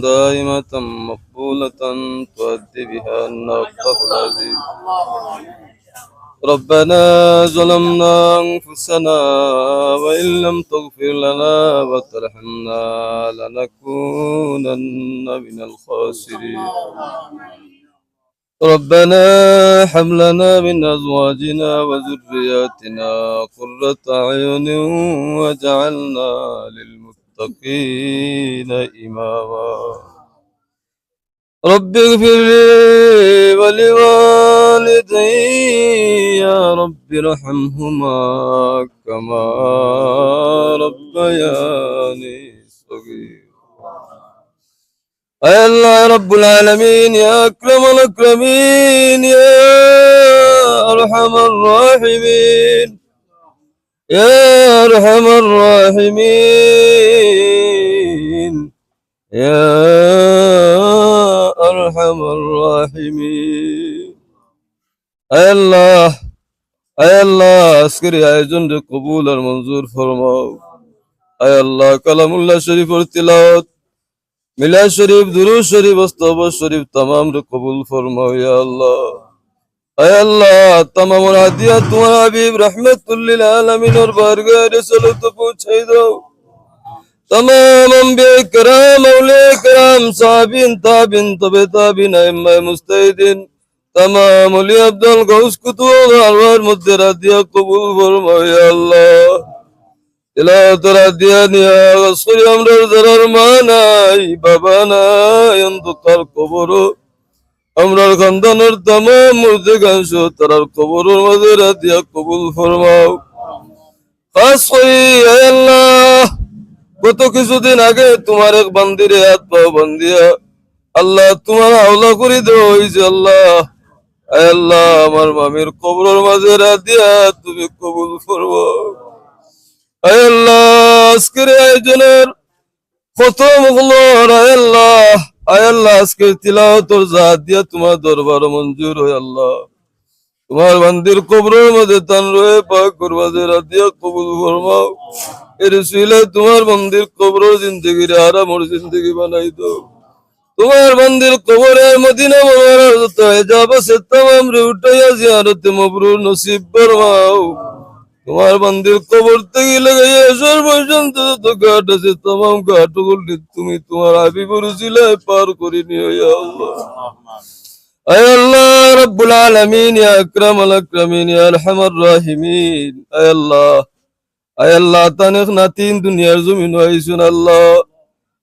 دائمة مقبولة تؤدي بها النقة العزيز ربنا ظلمنا أنفسنا وإن لم تغفر لنا وترحمنا لنكونن من الخاسرين. ربنا هب لنا من أزواجنا وذرياتنا قرة أعين واجعلنا للمتقين إماما. رب اغفر لي ولوالدي يا رب ارحمهما كما ربياني صغيرا. يا الله يا رب العالمين يا أكرم الأكرمين يا أرحم الراحمين يا أرحم الراحمين يا আল্লাহ আল্লাহ, আজকের আয়োজন কবুল আর মঞ্জুর ফরমাও। আয় আল্লাহ, কালামুল্লাহ শরীফর তিলাওয়াত। মিলা শরীফ দুরু শরীফ অস্তব শরীফ কবুল ফরমাও, ইয়া আল্লাহ। আয় আল্লাহ তামাম হাদিয়া তোমার হাবিব রহমতুল্লিল আলমিনর বারগাহ রেসলত পৌঁছাই দাও। تمام انبیاء کرام اولیاء کرام صحابین تابین تبع تابین ائمہ مستہدین তামাম কবুল কবর কবুল ফরমাও। কত কিছুদিন আগে তোমার এক বান্দিরে হাত পাও বান্দিয়া আল্লাহ তোমার আওলা করে দেওয়া হয়েছে আল্লাহ। আল্লাহ, আমার মামির কবরের মাঝে রাত দিয়া তুমি কবুল করব আজকের আয়োজনের কত আল্লাহ আজকের দিয়া তোমার দরবার মঞ্জুর হয়, আল্লাহ। তোমার বান্দির কবরের মধ্যে তান রয়ে পাক করবাজে রাত দিয়া কবুল ফরমাও এর সুইলে তোমার মন্দির কবর জিন্দগির আরামর জিন্দগি বানাই দাও। তোমার মন্দির কবরের মদিনা মনোয়ার যত হেজাব আছে তাম রে উঠাইয়া জিয়ারতে মবরুর নসিব ফরমাও। তোমার মন্দির কবর থেকে লাগাইয়া এসর পর্যন্ত যত ঘাট আছে তাম তোমার হাবিবুর জিলায় পার করে নিও, ইয়া আল্লাহ।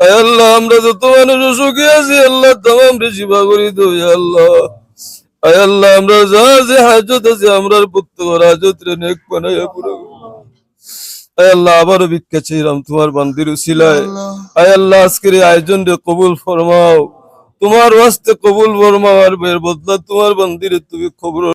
আল্লাহ আমরা যত মানুষ অসুখী আছি আল্লাহ তাম শিবা করি ইয়া আল্লাহ। আয় আল্লাহ আমরা যা যে হাজত আছে প্রত্যেক হাজত রে নেক বানাইয়া পুরো আয় আল্লাহ আবারও ভিক্ষা চাইলাম তোমার বান্দির উসিলায়। আয় আল্লাহ আজকের এই আয়োজন রে কবুল ফরমাও। তোমার ওয়াস্তে কবুল ফরমাও আর এর বদলা তোমার বান্দিরে তুমি খবর